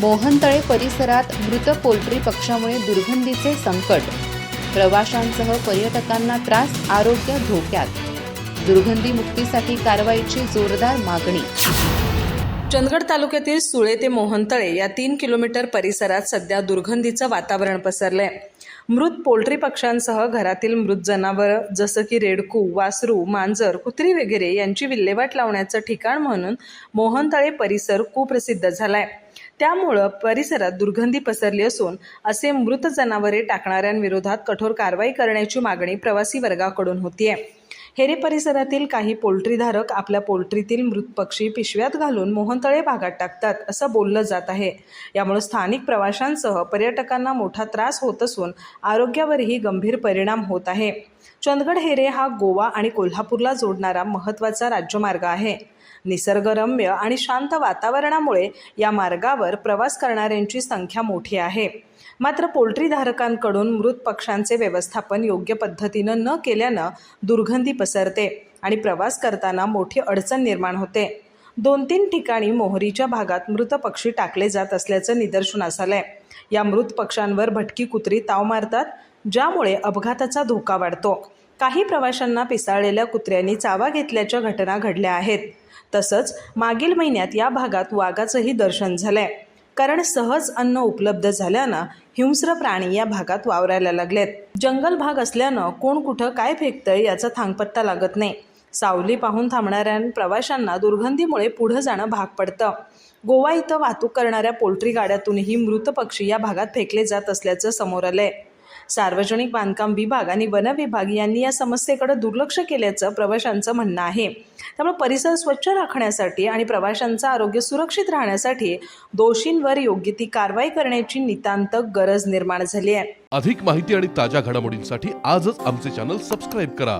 मोहनतळे परिसरात मृत पोल्ट्री पक्ष्यामुळे दुर्गंधीचे संकट. प्रवाशांसह पर्यटकांना त्रास आरोग्य धोक्यात. दुर्गंधी मुक्तीसाठी कारवाईची जोरदार मागणी. चंदगड तालुक्यातील सुळे ते मोहनतळे या तीन किलोमीटर परिसरात सध्या दुर्गंधीचं वातावरण पसरलंय. मृत पोल्ट्री पक्ष्यांसह घरातील मृत जनावरं जसं की रेडकू वासरू मांजर कुत्री वगैरे यांची विल्हेवाट लावण्याचं ठिकाण म्हणून मोहनतळे परिसर कुप्रसिद्ध झालाय. त्यामुळं परिसरात दुर्गंधी पसरली असून असे मृत जनावरे टाकणाऱ्यांविरोधात कठोर कारवाई करण्याची मागणी प्रवासी वर्गाकडून होतीये. हेरे परिसरातील काही पोल्ट्रीधारक आपल्या पोल्ट्रीतील मृत पक्षी पिशव्यात घालून मोहनतळे भागात टाकतात असं बोललं जात आहे. यामुळे स्थानिक प्रवाशांसह पर्यटकांना मोठा त्रास होत असून आरोग्यावरही गंभीर परिणाम होत आहे. चंदगड हेरे हा गोवा आणि कोल्हापूरला जोडणारा महत्त्वाचा राज्यमार्ग आहे. निसर्गरम्य आणि शांत वातावरणामुळे या मार्गावर प्रवास करणाऱ्यांची संख्या मोठी आहे. मात्र पोल्ट्रीधारकांकडून मृत पक्ष्यांचे व्यवस्थापन योग्य पद्धतीनं न केल्यानं दुर्गंधी पसरते आणि प्रवास करताना मोठी अडचण निर्माण होते. दोन तीन ठिकाणी मोहरीच्या भागात मृत पक्षी टाकले जात असल्याचं निदर्शनास आलंय. या मृत पक्ष्यांवर भटकी कुत्री ताव मारतात ज्यामुळे अपघाताचा धोका वाढतो. काही प्रवाशांना पिसाळलेल्या कुत्र्यांनी चावा घेतल्याच्या घटना घडल्या आहेत. तसंच मागील महिन्यात या भागात वाघाचंही दर्शन झालंय. कारण सहज अन्न उपलब्ध झाल्यानं हिंस्र प्राणी या भागात वावरायला लागलेत. जंगल भाग असल्यानं कोण कुठं काय फेकतंय याचा थांगपत्ता लागत नाही. सावली पाहून थांबणाऱ्या प्रवाशांना दुर्गंधीमुळे पुढं जाणं भाग पडतं. गोवा इथं वाहतूक करणाऱ्या पोल्ट्री गाड्यातूनही मृत पक्षी या भागात फेकले जात असल्याचं समोर आलंय. सार्वजनिक बांधकाम विभाग आणि वन विभाग यांनी या समस्येकडे दुर्लक्ष केल्याचं प्रवाशांचं म्हणणं आहे. त्यामुळे परिसर स्वच्छ राखण्यासाठी आणि प्रवाशांचं आरोग्य सुरक्षित राहण्यासाठी दोषींवर योग्य ती कारवाई करण्याची नितांत गरज निर्माण झाली आहे. अधिक माहिती आणि ताज्या घडामोडींसाठी आजच आमचे चॅनल सबस्क्राईब करा.